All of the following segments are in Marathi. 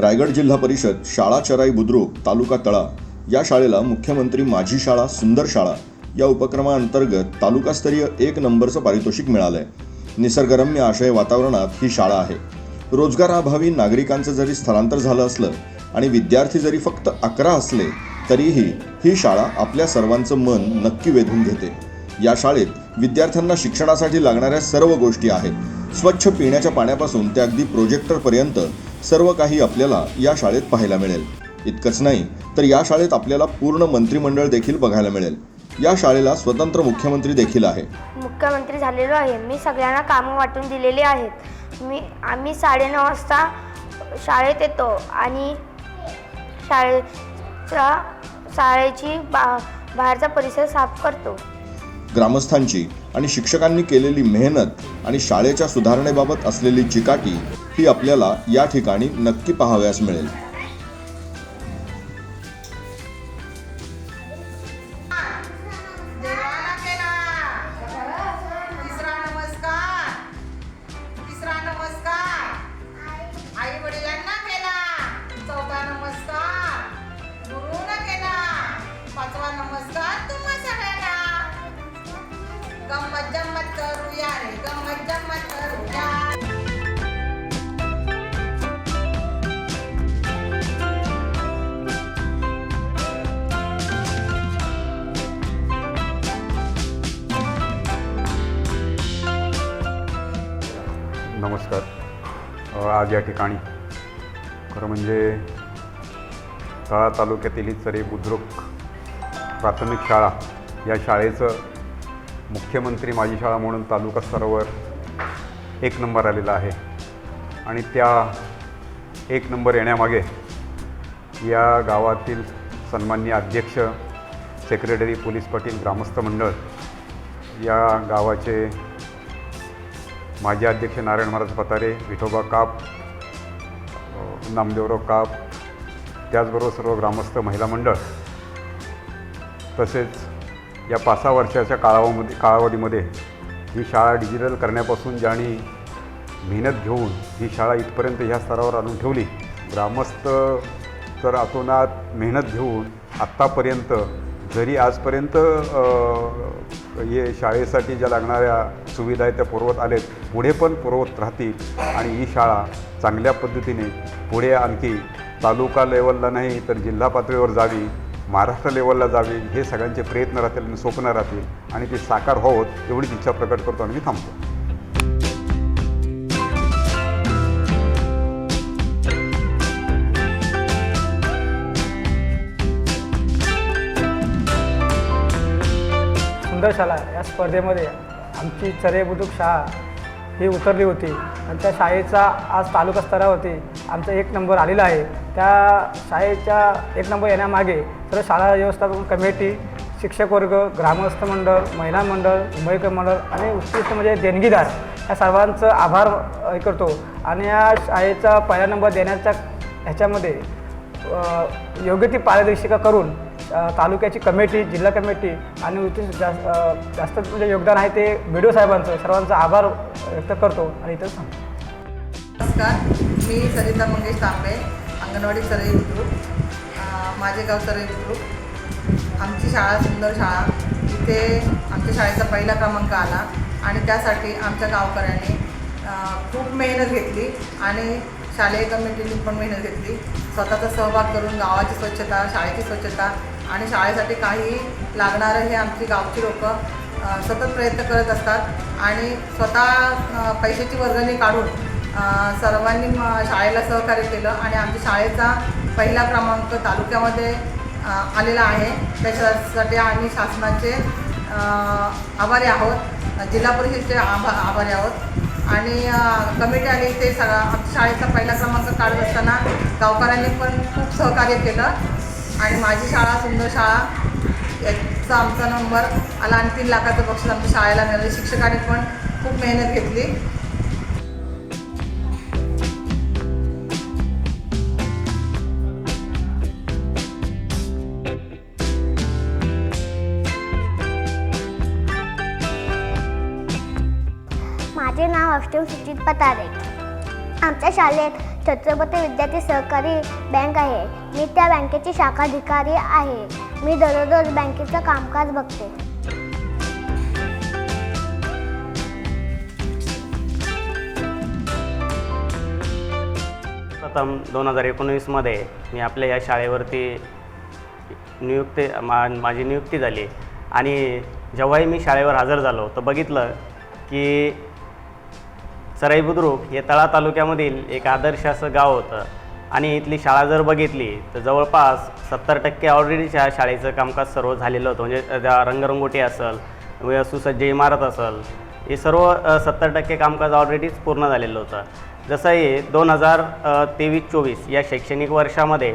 रायगड जिल्हा परिषद शाळा चराई बुद्रुक तालुका तळा या शाळेला मुख्यमंत्री माझी शाळा सुंदर शाळा या उपक्रमाअंतर्गत तालुकास्तरीय एक नंबरचं पारितोषिक मिळालंय. निसर्गरम्य आशय वातावरणात ही शाळा आहे. रोजगाराअभावी नागरिकांचं जरी स्थलांतर झालं असलं आणि विद्यार्थी जरी फक्त अकरा असले तरीही ही शाळा आपल्या सर्वांचं मन नक्की वेधून घेते. या शाळेत विद्यार्थ्यांना शिक्षणासाठी लागणाऱ्या सर्व गोष्टी आहेत. स्वच्छ पिण्याच्या पाण्यापासून ते अगदी प्रोजेक्टरपर्यंत सर्व काही आपल्याला या शाळेत पाहायला मिळेल. इतकंच नाही तर या शाळेत आपल्याला पूर्ण मंत्रिमंडळ देखील बघायला मिळेल. या शाळेला स्वतंत्र मुख्यमंत्री देखील आहे. मुख्यमंत्री झालेलो आहे. मी सगळ्यांना कामं वाटून दिलेली आहेत. मी आम्ही साडेनऊ वाजता शाळेत येतो आणि शाळेच्या शाळेची बा बाहेरचा परिसर साफ करतो. ग्रामस्थांची आणि शिक्षकांनी केलेली मेहनत आणि शाळेच्या सुधारणेबाबत असलेली चिकाटी ही आपल्याला या ठिकाणी नक्की पाहाव्यास मिळेल. आज या ठिकाणी. खरं म्हणजे तळा तालुक्यातील ही चरे बुद्रुक प्राथमिक शाळा या शाळेचं मुख्यमंत्री माझी शाळा म्हणून तालुका स्तरावर एक नंबर आलेला आहे. आणि त्या एक नंबर येण्यामागे या गावातील सन्मान्य अध्यक्ष सेक्रेटरी पोलीस पाटील ग्रामस्थ मंडळ या गावाचे माजी अध्यक्ष नारायण महाराज पतारे विठोबा काप नामदेवराव काप त्याचबरोबर सर्व ग्रामस्थ महिला मंडळ तसेच या पाच सहा वर्षाच्या काळामध्ये कालावधीमध्ये ही शाळा डिजिटल करण्यापासून ज्यांनी मेहनत घेऊन ही शाळा इथपर्यंत ह्या स्तरावर आणून ठेवली ग्रामस्थ तर अतोनात मेहनत घेऊन आत्तापर्यंत जरी आजपर्यंत ये हे शाळेसाठी ज्या लागणाऱ्या सुविधा आहेत त्या पुरवत आलेत पुढे पण पुरवत राहतील आणि ही शाळा चांगल्या पद्धतीने पुढे आणखी तालुका लेवलला नाही तर जिल्हा पातळीवर जावी महाराष्ट्र लेवलला जावी हे सगळ्यांचे प्रयत्न राहतील आणि स्वप्न राहतील. आणि ते साकार होत एवढीच इच्छा प्रकट करतो आणि मी थांबतो. सुंदर शाळा या स्पर्धेमध्ये आमची चरे बुद्रुक शाळा ही उतरली होती. आणि त्या शाळेचा आज तालुका स्तरावरती आमचा एक नंबर आलेला आहे. त्या शाळेच्या एक नंबर येण्यामागे सर्व शाळा व्यवस्थापन कमिटी शिक्षक वर्ग ग्रामस्थ मंडळ महिला मंडळ मुंबईकर मंडळ आणि उत्कृष्ट म्हणजे देणगीदार या सर्वांचं आभार हे करतो. आणि या शाळेचा पहिला नंबर देण्याच्या ह्याच्यामध्ये योग्य ती पारदर्शिका करून तालुक्याची कमिटी जिल्हा कमिटी आणि इथे जास्त जास्त म्हणजे योगदान आहे ते बी डी ओ साहेबांचं. सर्वांचा आभार व्यक्त करतो आणि इथं सांगतो नमस्कार. मी सरिता मंगेश तांबे अंगणवाडी सरई बुद्रुक माझे गाव सरई बुद्रुक आमची शाळा सुंदर शाळा. इथे आमच्या शाळेचा पहिला क्रमांक आला आणि त्यासाठी आमच्या गावकऱ्यांनी खूप मेहनत घेतली आणि शालेय कमिटीने पण मेहनत घेतली. स्वतःचा सहभाग करून गावाची स्वच्छता शाळेची स्वच्छता आणि शाळेसाठी काही लागणारं हे आमची गावची लोकं सतत प्रयत्न करत असतात. आणि स्वतः पैशाची वर्गणी काढून सर्वांनी शाळेला सहकार्य केलं. आणि आमच्या शाळेचा पहिला क्रमांक तालुक्यामध्ये आलेला आहे. त्याच्यासाठी आम्ही शासनाचे आभारी आहोत. जिल्हा परिषदेचे आभा आभारी आहोत. आणि कमिटी आली ते सगळा आमच्या शाळेचा पहिला क्रमांक काढत असताना गावकऱ्यांनी पण खूप सहकार्य केलं. आणि माझी शाळा सुंदर शाळा याचा आमचा नंबर आला आणि तीन लाखाचं बक्षीस आमच्या शाळेला मिळालं. शिक्षकांनी पण खूप मेहनत घेतली. माझे नाव अष्टम सुचित पतारे. आमच्या शाळेत छत्रपती विद्यार्थी सहकारी बँक आहे. मी त्या बँकेची शाखाधिकारी आहे. मी दररोज बँकेचं कामकाज बघते. प्रथम दोन हजार एकोणवीसमध्ये मी आपल्या या शाळेवरती नियुक्ती मा माझी नियुक्ती झाली. आणि जेव्हाही मी शाळेवर हजर झालो तर बघितलं की सराई बुद्रुक हे तळा तालुक्यामधील एक आदर्श असं गाव होतं. आणि इथली शाळा जर बघितली तर जवळपास सत्तर टक्के ऑलरेडी शाळेचं कामकाज सर्व झालेलं होतं. म्हणजे रंगरंगोटी असेल व सुसज्ज इमारत असेल हे सर्व सत्तर टक्के कामकाज ऑलरेडीच पूर्ण झालेलं होतं. जसं हे दोन हजार तेवीस चोवीस या शैक्षणिक वर्षामध्ये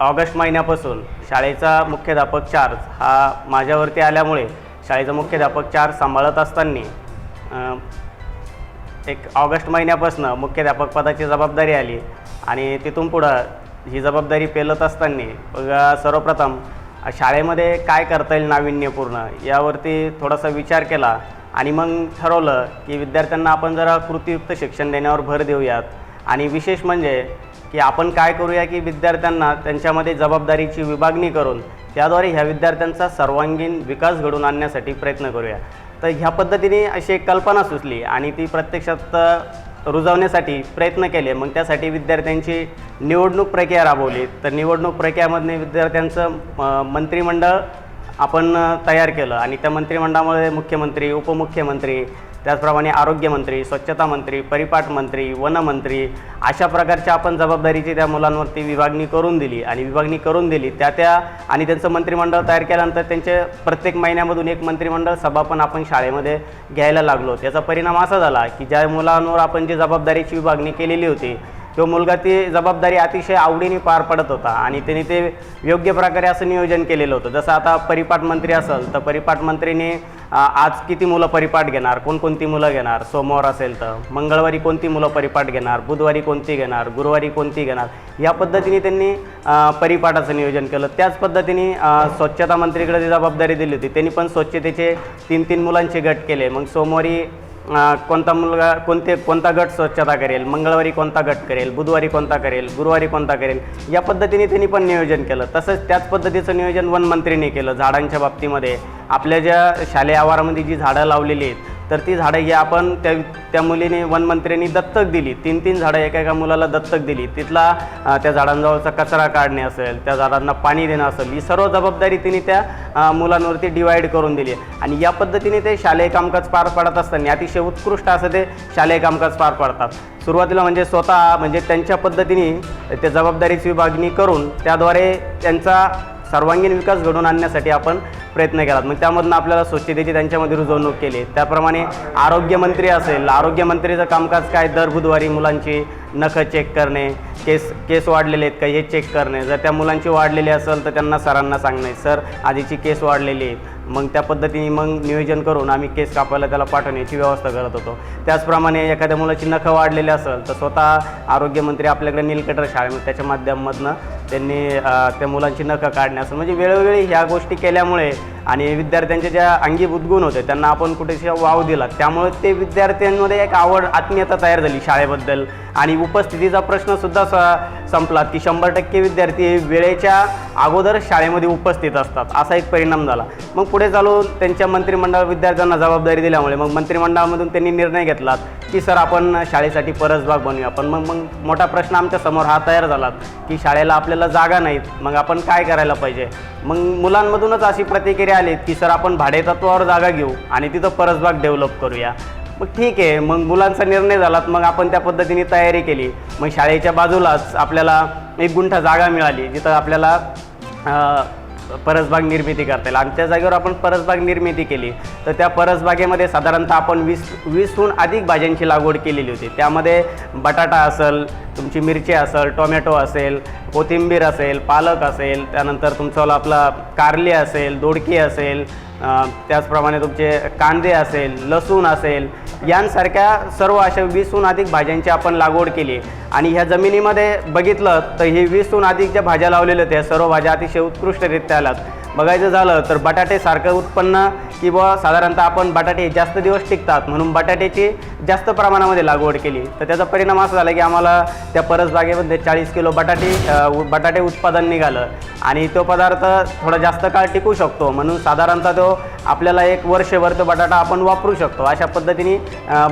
ऑगस्ट महिन्यापासून शाळेचा मुख्याध्यापक चार्ज हा माझ्यावरती आल्यामुळे शाळेचा मुख्याध्यापक चार्ज सांभाळत असताना एक ऑगस्ट महिन्यापासून मुख्याध्यापक पदाची जबाबदारी आली आणि तिथून पुढं ही जबाबदारी पेलत असताना सर्वप्रथम शाळेमध्ये काय करता येईल नाविन्यपूर्ण यावरती थोडासा विचार केला आणि मग ठरवलं की विद्यार्थ्यांना आपण जरा कृतीयुक्त शिक्षण देण्यावर भर देऊयात. आणि विशेष म्हणजे की आपण काय करूया की विद्यार्थ्यांना त्यांच्यामध्ये जबाबदारीची विभागणी करून त्याद्वारे ह्या विद्यार्थ्यांचा सर्वांगीण विकास घडवून आणण्यासाठी प्रयत्न करूया. तर ह्या पद्धतीने अशी एक कल्पना सुचली आणि ती प्रत्यक्षात रुजवण्यासाठी प्रयत्न केले. मग त्यासाठी विद्यार्थ्यांची निवडणूक प्रक्रिया राबवली. तर निवडणूक प्रक्रियामधने विद्यार्थ्यांचं मंत्रिमंडळ आपण तयार केलं आणि त्या मंत्रिमंडळामध्ये मुख्यमंत्री उपमुख्यमंत्री त्याचप्रमाणे आरोग्यमंत्री स्वच्छता मंत्री परिपाठ मंत्री वनमंत्री अशा प्रकारच्या आपण जबाबदारीची त्या मुलांवरती विभागणी करून दिली आणि विभागणी करून दिली त्या त्या आणि त्यांचं मंत्रिमंडळ तयार केल्यानंतर त्यांचे प्रत्येक महिन्यामधून एक मंत्रिमंडळ सभा पण आपण शाळेमध्ये घ्यायला लागलो. त्याचा परिणाम असा झाला की ज्या मुलांवर आपण जी जबाबदारीची विभागणी केलेली होती तो मुलगा ती जबाबदारी अतिशय आवडीने पार पडत होता आणि त्यांनी ते योग्य प्रकारे असं नियोजन केलेलं होतं. जसं आता परिपाठ मंत्री असेल तर परिपाठ मंत्रीने आज किती मुलं परिपाठ घेणार कोणकोणती मुलं घेणार सोमवार असेल तर मंगळवारी कोणती मुलं परिपाठ घेणार बुधवारी कोणती घेणार गुरुवारी कोणती घेणार या पद्धतीने त्यांनी परिपाठाचं नियोजन केलं. त्याच पद्धतीने स्वच्छता मंत्रीकडे जी जबाबदारी दिली होती त्यांनी पण स्वच्छतेचे तीन तीन मुलांचे गट केले. मग सोमवारी कोणता मुलगा कोणते कोणता गट स्वच्छता करेल? मंगळवारी कोणता गट करेल? बुधवारी कोणता करेल? गुरुवारी कोणता करेल? या पद्धतीने त्यांनी पण नियोजन केलं. तसंच त्याच पद्धतीचं नियोजन वनमंत्रीने केलं झाडांच्या बाबतीमध्ये. आपल्या ज्या शालेय आवारामध्ये जी झाडं लावलेली आहेत तर ती झाडं ही आपण त्या त्या मुलीने वनमंत्र्यांनी दत्तक दिली. तीन तीन झाडं एका एका मुलाला दत्तक दिली. तिथला त्या झाडांजवळचा कचरा काढणे असेल त्या झाडांना पाणी देणं असेल ही सर्व जबाबदारी तिने त्या मुलांवरती डिवाईड करून दिली. आणि या पद्धतीने ते शालेय कामकाज पार पाडत असताना अतिशय उत्कृष्ट असं ते शालेय कामकाज पार पाडतात. सुरुवातीला म्हणजे स्वतः म्हणजे त्यांच्या पद्धतीने त्या जबाबदारीची विभागणी करून त्याद्वारे त्यांचा सर्वांगीण विकास घडवून आणण्यासाठी आपण प्रयत्न केलात. मग त्यामधून आपल्याला स्वच्छतेची त्यांच्यामध्ये रुजवणूक केली. त्याप्रमाणे आरोग्यमंत्री असेल आरोग्यमंत्रीचं कामकाज काय? दर बुधवारी मुलांची नखं चेक करणे केस केस वाढलेले आहेत का हे चेक करणे. जर त्या मुलांची वाढलेली असेल तर त्यांना सरांना सांगणे सर आधीची केस वाढलेली आहे. मग त्या पद्धतीने मग नियोजन करून आम्ही केस कापायला त्याला पाठवण्याची व्यवस्था करत होतो. त्याचप्रमाणे एखाद्या मुलाची नखं वाढलेली असेल तर स्वतः आरोग्यमंत्री आपल्याकडे नीलकटर शाळेमध्ये त्याच्या माध्यमातून त्यांनी त्या मुलांची नखं काढणे असेल म्हणजे वेळोवेळी ह्या गोष्टी केल्यामुळे आणि विद्यार्थ्यांच्या ज्या अंगीभूत गुण होते त्यांना आपण कुठेशी वाव दिला त्यामुळे ते विद्यार्थ्यांमध्ये एक आवड आत्मीयता तयार झाली शाळेबद्दल. आणि उपस्थितीचा प्रश्नसुद्धा स संपला की शंभर टक्के विद्यार्थी वेळेच्या अगोदर शाळेमध्ये उपस्थित असतात असा एक परिणाम झाला. मग पुढे चालून त्यांच्या मंत्रिमंडळ विद्यार्थ्यांना जबाबदारी दिल्यामुळे मग मंत्रिमंडळामधून त्यांनी निर्णय घेतला की सर आपण शाळेसाठी परसबाग बनवूया. पण मग मग मोठा प्रश्न आमच्यासमोर हा तयार झाला की शाळेला आपल्याला जागा नाहीत मग आपण काय करायला पाहिजे? मग मुलांमधूनच अशी प्रतिक्रिया आले की सर आपण भाडेतत्वावर जागा घेऊ आणि तिथं परसबाग डेव्हलप करूया. मग ठीक आहे मग मुलांचा निर्णय झाला मग आपण त्या पद्धतीने तयारी केली. मग शाळेच्या बाजूलाच आपल्याला एक गुंठा जागा मिळाली जिथं आपल्याला परसबाग निर्मिती करता येईल आणि त्या जागेवर आपण परसबाग निर्मिती केली. तर त्या परसबागेमध्ये साधारणतः आपण वीस वीसहून अधिक भाज्यांची लागवड केलेली होती. त्यामध्ये बटाटा असेल तुमची मिरची असेल टोमॅटो असेल कोथिंबीर असेल पालक असेल त्यानंतर तुमचं आपला कारली असेल दोडकी असेल त्याचप्रमाणे तुमचे कांदे असेल लसूण असेल यांसारख्या सर्व अशा वीसहून अधिक भाज्यांची आपण लागवड केली आणि ह्या जमिनीमध्ये बघितलं तर हे वीसहून अधिक ज्या भाज्या लावलेल्या होत्या सर्व भाज्या अतिशय उत्कृष्टरित्या आल्यात. बघायचं झालं तर बटाटेसारखं उत्पन्न किंवा साधारणतः आपण बटाटे जास्त दिवस टिकतात म्हणून बटाट्याची जास्त प्रमाणामध्ये लागवड केली. तर त्याचा परिणाम असा झाला की आम्हाला त्या परसबागेमध्ये चाळीस किलो बटाटे उ- बटाटे उत्पादन निघालं. आणि तो पदार्थ थोडा जास्त काळ टिकू शकतो. म्हणून साधारणतः तो आपल्याला एक वर्षभर तो बटाटा आपण वापरू शकतो. अशा पद्धतीने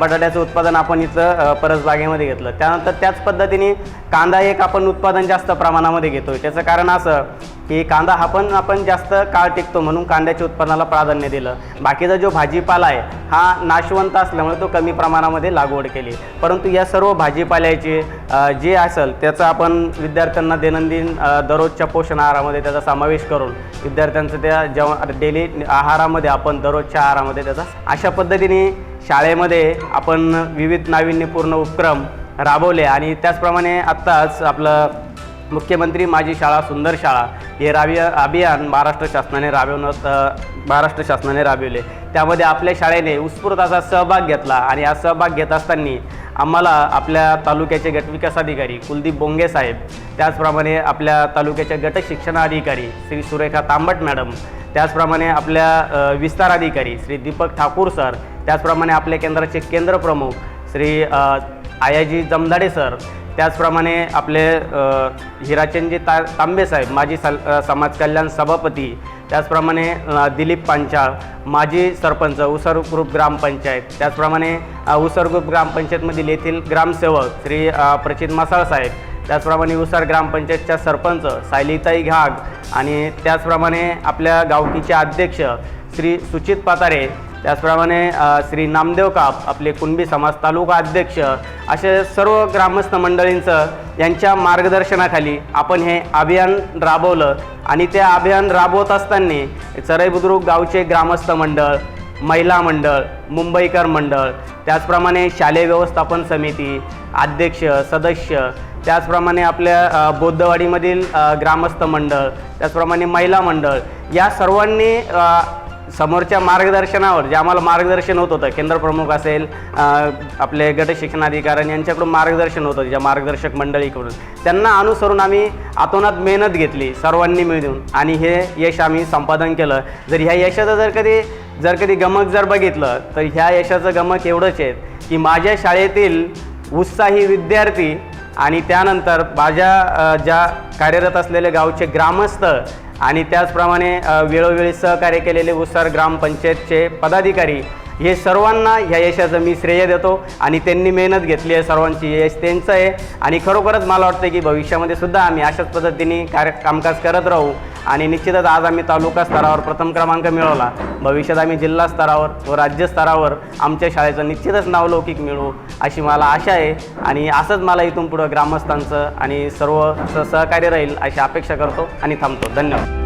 बटाट्याचं उत्पादन आपण इथं परसबागेमध्ये घेतलं. त्यानंतर त्याच पद्धतीने कांदा एक आपण उत्पादन जास्त प्रमाणामध्ये घेतो त्याचं कारण असं की कांदा हा पण आपण जास्त काळ टिकतो म्हणून कांद्याच्या उत्पन्नाला प्राधान्य दिलं. बाकीचा जो भाजीपाला आहे हा नाशवंत असल्यामुळे तो कमी प्रमाणामध्ये लागवड केली. परंतु या सर्व भाजीपाल्याचे जे असेल त्याचा आपण विद्यार्थ्यांना दैनंदिन दररोजच्या पोषण आहारामध्ये त्याचा समावेश करून विद्यार्थ्यांचं त्या जेवण डेली आहारामध्ये आपण दररोजच्या आहारामध्ये त्याचा अशा पद्धतीने शाळेमध्ये आपण विविध नाविन्यपूर्ण उपक्रम राबवले आणि त्याचप्रमाणे आत्ताच आपलं मुख्यमंत्री माझी शाळा सुंदर शाळा हे राबी अभियान महाराष्ट्र शासनाने राबवण्यात महाराष्ट्र शासनाने राबविले. त्यामध्ये आपल्या शाळेने उत्स्फूर्त असा सहभाग घेतला आणि हा सहभाग घेत असताना आम्हाला आपल्या तालुक्याचे गटविकास अधिकारी कुलदीप बोंगे साहेब त्याचप्रमाणे आपल्या तालुक्याच्या गट शिक्षणाधिकारी श्री सुरेखा तांबट मॅडम त्याचप्रमाणे आपल्या विस्तार अधिकारी श्री दीपक ठाकूर सर त्याचप्रमाणे आपल्या केंद्राचे केंद्र प्रमुख श्री आयाजी जमदाडे सर त्याचप्रमाणे आपले हिराचंदजी ता तांबे साहेब माजी सल समाजकल्याण समाज कल्याण सभापती त्याचप्रमाणे दिलीप पांचाळ माजी सरपंच उसर ग्रुप ग्रामपंचायत त्याचप्रमाणे अ, उसर ग्रुप ग्रामपंचायतमधील येथील ग्रामसेवक श्री प्रचित मसाळ साहेब त्याचप्रमाणे उसार ग्रामपंचायतच्या सरपंच सायलीताई घाग आणि त्याचप्रमाणे आपल्या गावकीचे अध्यक्ष श्री सुचित पातारे त्याचप्रमाणे श्री नामदेव काप आपले कुणबी समाज तालुका अध्यक्ष असे सर्व ग्रामस्थ मंडळींचं यांच्या मार्गदर्शनाखाली आपण हे अभियान राबवलं आणि ते अभियान राबवत असताना चरई बुद्रुक गावचे ग्रामस्थ मंडळ महिला मंडळ मुंबईकर मंडळ त्याचप्रमाणे शालेय व्यवस्थापन समिती अध्यक्ष सदस्य त्याचप्रमाणे आपल्या बौद्धवाडीमधील ग्रामस्थ मंडळ त्याचप्रमाणे महिला मंडळ या सर्वांनी समोरच्या मार्गदर्शनावर जे आम्हाला मार्गदर्शन होत होतं केंद्रप्रमुख असेल आपले गट शिक्षणाधिकारी यांच्याकडून मार्गदर्शन होतं ज्या मार्गदर्शक मंडळीकडून. त्यांना अनुसरून आम्ही आतोनात मेहनत घेतली सर्वांनी मिळून. आणि हे यश आम्ही संपादन केलं. जर ह्या यशाचं जर कधी जर कधी गमक जर बघितलं तर ह्या यशाचं गमक एवढंच आहे की माझ्या शाळेतील उत्साही विद्यार्थी आणि त्यानंतर माझ्या ज्या कार्यरत असलेले गावचे ग्रामस्थ आणि त्याचप्रमाणे वेळोवेळी सहकार्य केलेले उसार ग्रामपंचायतचे पदाधिकारी हे सर्वांना ह्या यशाचं मी श्रेय देतो आणि त्यांनी मेहनत घेतली आहे सर्वांची यश त्यांचं आहे. आणि खरोखरच मला वाटतं की भविष्यामध्ये सुद्धा आम्ही अशाच पद्धतीने कार्य कामकाज करत राहू. आणि निश्चितच आज आम्ही तालुका स्तरावर प्रथम क्रमांक मिळवला. भविष्यात आम्ही जिल्हा स्तरावर व राज्यस्तरावर आमच्या शाळेचं निश्चितच नावलौकिक मिळवू अशी मला आशा आहे. आणि असंच मला इथून पुढं ग्रामस्थांचं आणि सर्व सहकार्य राहील अशी अपेक्षा करतो आणि थांबतो. धन्यवाद.